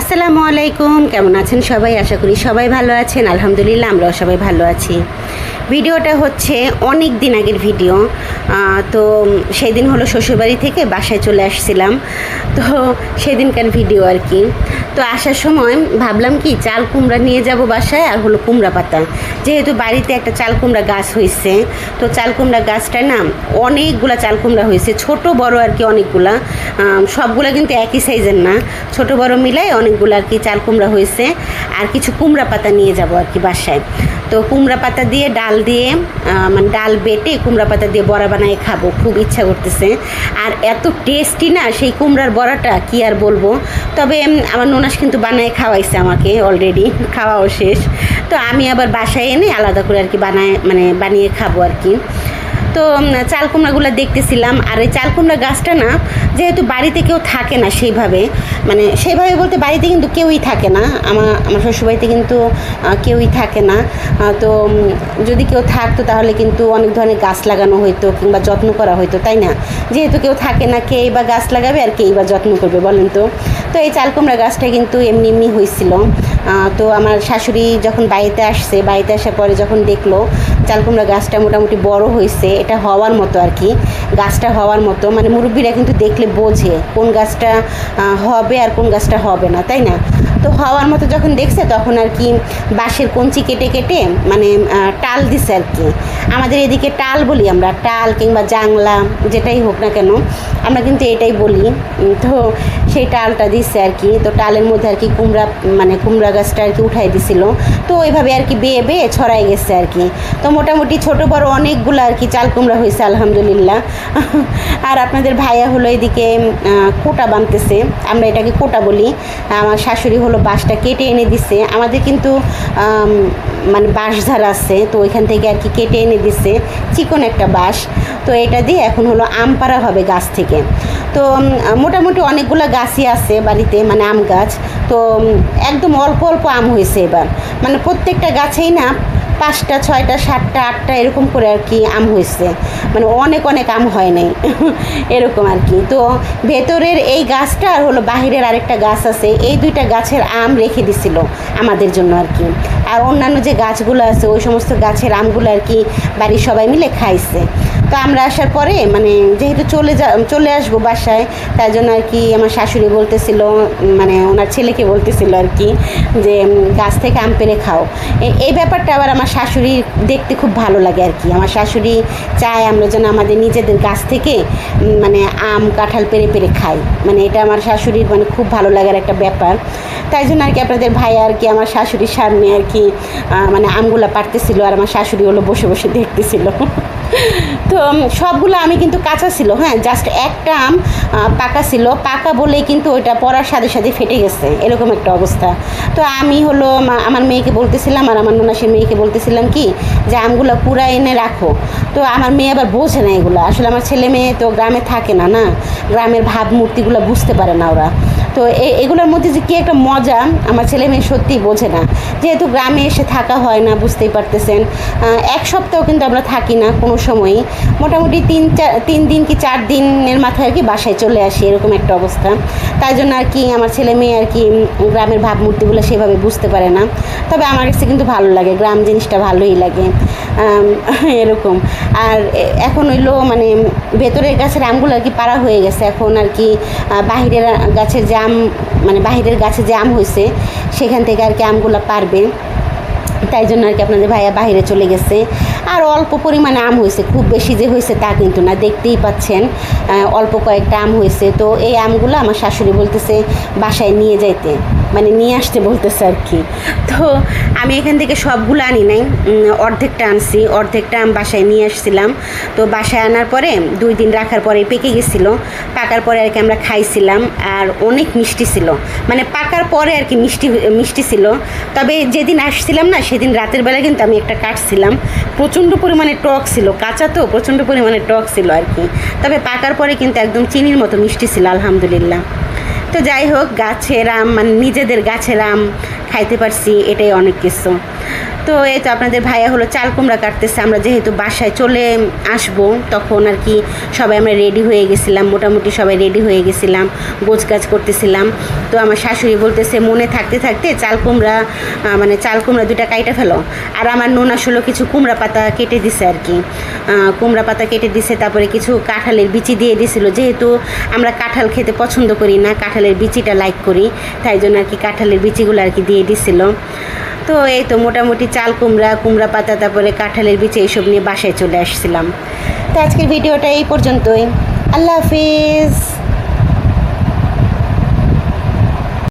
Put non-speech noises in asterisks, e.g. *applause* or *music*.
আসসালামু আলাইকুম। কেমন আছেন সবাই? আশা করি সবাই ভালো আছেন। আলহামদুলিল্লাহ, আমরাও সবাই ভালো আছি। ভিডিওটা হচ্ছে অনেক দিন আগের ভিডিও। তো সেই দিন হলো শ্বশুরবাড়ি থেকে বাসায় চলে আসছিলাম। তো সেদিনকার ভিডিও আর কি। তো আসার সময় ভাবলাম কি, চাল কুমড়া নিয়ে যাব বাসায় আর হলো কুমড়া পাতা। যেহেতু বাড়িতে একটা চাল কুমড়া গাছ হয়েছে তো চাল কুমড়া গাছটা না অনেকগুলা চাল কুমড়া হয়েছে ছোট, বড় আর কি অনেকগুলা। সবগুলা কিন্তু একই সাইজের না। ছোট, বড় মিলাই অনেকগুলো আর কি চাল কুমড়া হয়েছে আর কিছু কুমড়া পাতা নিয়ে যাব আর কি বাসায়। তো কুমড়া পাতা দিয়ে ডাল দিয়ে মানে ডাল বেটে কুমড়া পাতা দিয়ে বড়া বানায় খাব, খুব ইচ্ছা করতেছে। আর এত টেস্টি না, সেই কুমড়ার বড়াটা কি আর বলব? তবে আমার নোনাস কিন্তু বানায় খাওয়াইছে আমাকে অলরেডি *laughs* খাওয়াও শেষ। তো আমি আবার বাসায় এনে আলাদা করে আর কি বানায় মানে বানিয়ে খাব আর কি। তো চাল কুমড়াগুলো দেখতেছিলাম। আর এই চাল কুমড়া গাছটা না, যেহেতু বাড়িতে কেউ থাকে না সেইভাবে মানে সেইভাবে বলতে বাড়িতে কিন্তু কেউই থাকে না। আমার আমার শ্বশুরবাড়িতে কিন্তু কেউই থাকে না। তো যদি কেউ থাকতো তাহলে কিন্তু অনেক ধরনের গাছ লাগানো হতো কিংবা যত্ন করা হতো তাই না? যেহেতু কেউ থাকে না কেই বা গাছ লাগাবে আর কেই বা যত্ন করবে, বলেন তো। তো এই চাল কুমড়া গাছটা কিন্তু এমনি এমনি হয়েছিল। তো আমার শাশুড়ি যখন বাড়িতে আসছে, বাড়িতে আসার পরে যখন দেখল চাল কুমড়া গাছটা মোটামুটি বড় হয়েছে, এটা হওয়ার মতো আর কি, গাছটা হওয়ার মতো মানে মুরব্বীরা কিন্তু দেখলে বোঝে কোন গাছটা হবে আর কোন গাছটা হবে না, তাই না? তো হওয়ার মতো যখন দেখছে তখন আর কি বাঁশের কঞ্চি কেটে কেটে মানে টাল দিছে আর কি। আমাদের এদিকে টাল বলি আমরা, টাল কিংবা জাংলা, যেটাই হোক না কেন আমরা কিন্তু এটাই বলি। তো সেই টালটা দিচ্ছে আর কি। তো টালের মধ্যে আর কি কুমড়া মানে কুমড়া গাছটা আর কি উঠাই দিছিল। তো ওইভাবে আর কি বেয়ে বেয়ে ছড়াই গেছে আর কি। তো মোটামুটি ছোট বড় অনেকগুলো আর কি চাল কুমড়া হয়েছে, আলহামদুলিল্লাহ। *laughs* আর আপনাদের ভাইয়া হলো এদিকে কোটা বানতেছে। আমরা এটাকে কোটা বলি। আমার শাশুড়ি হলো বাঁশটা কেটে এনে দিছে। আমাদের কিন্তু মানে বাঁশঝার আছে, তো ওইখান থেকে আর কি কেটে এনে দিচ্ছে চিকন একটা বাঁশ। তো এটা দিয়ে এখন হলো আম পাড়া হবে গাছ থেকে। তো মোটামুটি অনেকগুলো গাছই আছে বাড়িতে মানে আম গাছ। তো একদম অল্প অল্প আম হয়েছে এবার। মানে প্রত্যেকটা গাছেই না পাঁচটা, ছয়টা, সাতটা, আটটা এরকম করে আর কি আম হয়েছে। মানে অনেক অনেক আম হয় নাই। *laughs* এরকম আর কি। তো ভেতরের এই গাছটা আর হলো বাহিরের আরেকটা গাছ আছে, এই দুইটা গাছের আম রেখে দিছিল আমাদের জন্য আর কি। আর অন্যান্য যে গাছগুলো আছে, ওই সমস্ত গাছের আমগুলো আর কি বাড়ির সবাই মিলে খাইছে। তো আমরা আসার পরে মানে যেহেতু চলে যা, চলে আসব বাসায় তাই জন্য আর কি আমার শাশুড়ি বলতেছিল মানে ওনার ছেলেকে বলতেছিল আর কি যে গাছ থেকে আম পেড়ে খাও। এই ব্যাপারটা আবার আমার শাশুড়ি দেখতে খুব ভালো লাগে আর কি। আমার শাশুড়ি চায় আমরা যেন আমাদের নিজেদের গাছ থেকে মানে আম, কাঁঠাল পেরে পেরে খাই। মানে এটা আমার শাশুড়ির মানে খুব ভালো লাগার একটা ব্যাপার। তাই জন্য আর কি আপনাদের ভাই আর কি আমার শাশুড়ির সামনে আর কি মানে আমগুলা পারতেছিল আর আমার শাশুড়ি হলো বসে বসে দেখতেছিল। তো সবগুলো আমি কিন্তু কাঁচা ছিল হ্যাঁ জাস্ট একটা আম পাকা ছিল। পাকা বলেই কিন্তু ওইটা পড়ার সাথে সাথে ফেটে গেছে। এরকম একটা অবস্থা। তো আমি হলো আমার মেয়েকে বলতেছিলাম আর আমার ননাসের মেয়েকে বলতেছিলাম কি যে আমগুলো পুরা এনে রাখো। তো আমার মেয়ে আবার বোঝে না এগুলো। আসলে আমার ছেলে মেয়ে তো গ্রামে থাকে না না? গ্রামের ভাবমূর্তিগুলো বুঝতে পারে না ওরা। তো এগুলোর মধ্যে যে কী একটা মজা, আমার ছেলে মেয়ে সত্যিই বোঝে না। যেহেতু গ্রামে এসে থাকা হয় না, বুঝতেই পারতেছেন। এক সপ্তাহ কিন্তু আমরা থাকি না কোনো সময়ই। মোটামুটি তিন চার তিন দিন কি চার দিনের মাথায় আর কি বাসায় চলে আসি, এরকম একটা অবস্থা। তাই জন্য আর কি আমার ছেলে মেয়ে আর কি গ্রামের ভাবমূর্তিগুলো সেভাবে বুঝতে পারে না। তবে আমার কাছে কিন্তু ভালো লাগে, গ্রাম জিনিসটা ভালোই লাগে। *laughs* এরকম। আর এখন হইল মানে ভেতরের গাছের আমগুলো আর কি পাড়া হয়ে গেছে। এখন আর কি বাহিরের গাছের যে আম মানে বাহিরের গাছে যে আম হয়েছে, সেখান থেকে আর কি আমগুলো পারবে। তাই জন্য আর কি আপনাদের ভাইয়া বাইরে চলে গেছে। আর অল্প পরিমাণে আম হয়েছে, খুব বেশি যে হয়েছে তা কিন্তু না, দেখতেই পাচ্ছেন অল্প কয়েকটা আম হয়েছে। তো এই আমগুলো আমার শাশুড়ি বলতেছে, বাসায় নিয়ে যাইতে। মানে নিয়ে আসতে বলতেছে আর কি। তো আমি এখান থেকে সবগুলো আনি নাই অর্ধেকটা আনছি, অর্ধেকটা আম বাসায় নিয়ে আসছিলাম। তো বাসায় আনার পরে দুই দিন রাখার পরে পেকে গেছিল, পাকার পরে আর কি আমরা খাইছিলাম, আর অনেক মিষ্টি ছিল। মানে পাকার পরে আর কি মিষ্টি মিষ্টি ছিল। তবে যেদিন আসছিলাম না, সেদিন রাতের বেলা কিন্তু আমি একটা কাটছিলাম। প্রচণ্ড পরিমাণে টক ছিল, কাঁচা তো, প্রচণ্ড পরিমাণে টক ছিল আর কি। তবে পাকার পরে কিন্তু একদম চিনির মতো মিষ্টি ছিল, আলহামদুলিল্লাহ। তো যাই হোক গাছের আম মানে নিজেদের গাছের আম খাইতে পারছি এটাই অনেক কিছু। তো এই তো আপনাদের ভাইয়া হলো চাল কুমড়া কাটতেছে, আমরা যেহেতু বাসায় চলে আসব, তখন আর কি সবাই আমরা রেডি হয়ে গেছিলাম, মোটামুটি সবাই রেডি হয়ে গেছিলাম গোছ গাছ করতেছিলাম। তো আমার শাশুড়ি বলতেছে, মনে থাকতে থাকতে চাল কুমড়া মানে চাল কুমড়া দুইটা কাইটা ফেলো। আর আমার নুন আসলে কিছু কুমড়া পাতা কেটে দিছে আর কি। কুমড়া পাতা কেটে দিছে, তারপরে কিছু কাঁঠালের বিচি দিয়ে দিছিল। যেহেতু আমরা কাঁঠাল খেতে পছন্দ করি না, কাঁঠালের বিচিটা লাইক করি, তাই জন্য আর কি কাঁঠালের বিচিগুলো আর কি দিয়ে দিছিল। তো এই তো মোটামুটি চাল কুমড়া কুমড়া পাতা, তারপরে কাঁঠালের বিচে এইসব নিয়ে বাসায় চলে আসছিলাম। তো আজকের ভিডিওটা এই পর্যন্তই। আল্লাহ হাফিজ।